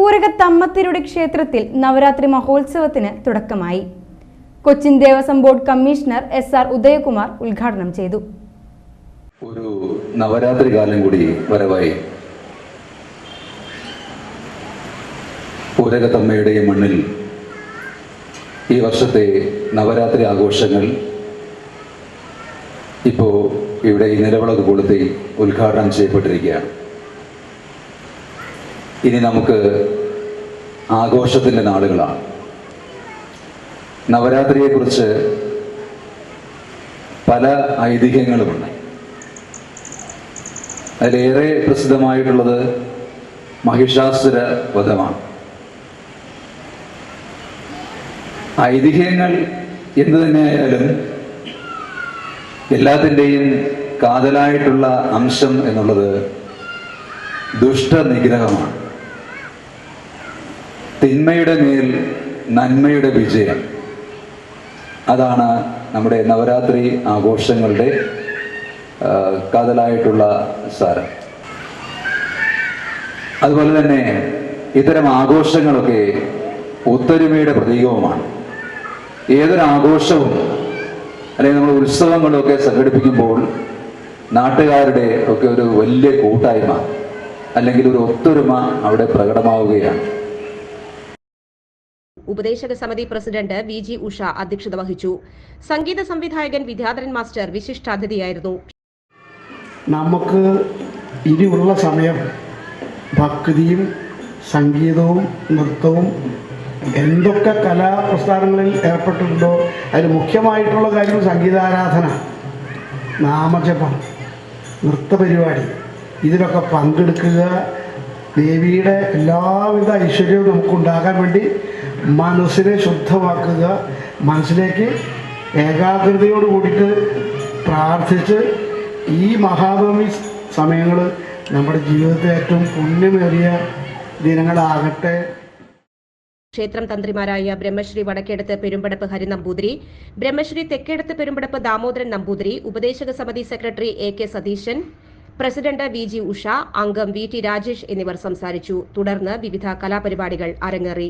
ഊരകത്തമ്മത്തിരുടെ ക്ഷേത്രത്തിൽ നവരാത്രി മഹോത്സവത്തിന് തുടക്കമായി. Cochin Devaswom board commissioner S R Udayakumar ഉദ്ഘാടനം ചെയ്തു. ഒരു നവരാത്രി കാലം കൂടി വരവായി. ഊരകത്തമ്മയുടെ ഈ മണ്ണിൽ ഈ വർഷത്തെ നവരാത്രി ആഘോഷങ്ങൾ ഇപ്പോൾ ഇവിടെ ഈ നിലവിളക്ക് കൊളുത്തി ഉദ്ഘാടനം ചെയ്യപ്പെട്ടിരിക്കുകയാണ്. ഇനി നമുക്ക് ആഘോഷത്തിന്റെ നാളുകളാണ്. നവരാത്രിയെക്കുറിച്ച് പല ഐതിഹ്യങ്ങളുമുണ്ട്. അതിലേറെ പ്രസിദ്ധമായിട്ടുള്ളത് മഹിഷാസുര വധമാണ്. ഐതിഹ്യങ്ങൾ എന്തു തന്നെയായാലും എല്ലാത്തിന്റെയും കാതലായിട്ടുള്ള അംശം എന്നുള്ളത് ദുഷ്ടനിഗ്രഹമാണ്. തിന്മയുടെ മേൽ നന്മയുടെ വിജയം. അതാണ് നമ്മുടെ നവരാത്രി ആഘോഷങ്ങളുടെ കഥലായിട്ടുള്ള സാരം. അതുപോലെ തന്നെ ഇത്തരം ആഘോഷങ്ങളൊക്കെ ഒത്തൊരുമയുടെ പ്രതീകവുമാണ്. ഏതൊരു ആഘോഷവും അല്ലെങ്കിൽ നമ്മൾ ഉത്സവങ്ങളൊക്കെ സംഘടിപ്പിക്കുമ്പോൾ നാട്ടുകാരുടെ ഒക്കെ ഒരു വലിയ കൂട്ടായ്മ അല്ലെങ്കിൽ ഒരു ഒത്തൊരുമ അവിടെ പ്രകടമാവുകയാണ്. ഉപദേശക സമിതി പ്രസിഡന്റ് വി ജി ഉഷ അധ്യക്ഷത വഹിച്ചു. സംഗീത സംവിധായകൻ വിദ്യാധരൻ മാസ്റ്റർ വിശിഷ്ടാതിഥിയായിരുന്നു. നമുക്ക് ഇനിയുള്ള സമയം ഭക്തിയും സംഗീതവും നൃത്തവും എന്തൊക്കെ കലാപ്രസ്ഥാനങ്ങളിൽ ഏർപ്പെട്ടിട്ടുണ്ടോ അതിൽ മുഖ്യമായിട്ടുള്ള കാര്യം സംഗീതാരാധന നാമജപം നൃത്തപരിപാടി ഇതിലൊക്കെ പങ്കെടുക്കുക ദേവിയുടെ എല്ലാവിധ ഐശ്വര്യവും നമുക്ക് ഉണ്ടാകാൻ വേണ്ടി മനസ്സിനെ ശുദ്ധമാക്കുക മനസ്സിലേക്ക് ഏകാഗ്രതയോട് കൂടിയിട്ട് പ്രാർത്ഥിച്ച് ഈ മഹാനവമി സമയങ്ങൾ നമ്മുടെ ജീവിതത്തെ ഏറ്റവും പുണ്യമേറിയ ദിനങ്ങളാകട്ടെ. ക്ഷേത്രം തന്ത്രിമാരായ ബ്രഹ്മശ്രീ വടക്കേടത്ത് പെരുമ്പടപ്പ് ഹരിനമ്പൂതിരി ബ്രഹ്മശ്രീ തെക്കേടത്ത് പെരുമ്പടപ്പ് ദാമോദരൻ നമ്പൂതിരി ഉപദേശക സമിതി secretary A K Satheesan president V G Usha അംഗം വി ടി രാജേഷ് എന്നിവർ സംസാരിച്ചു. തുടർന്ന് വിവിധ കലാപരിപാടികൾ അരങ്ങേറി.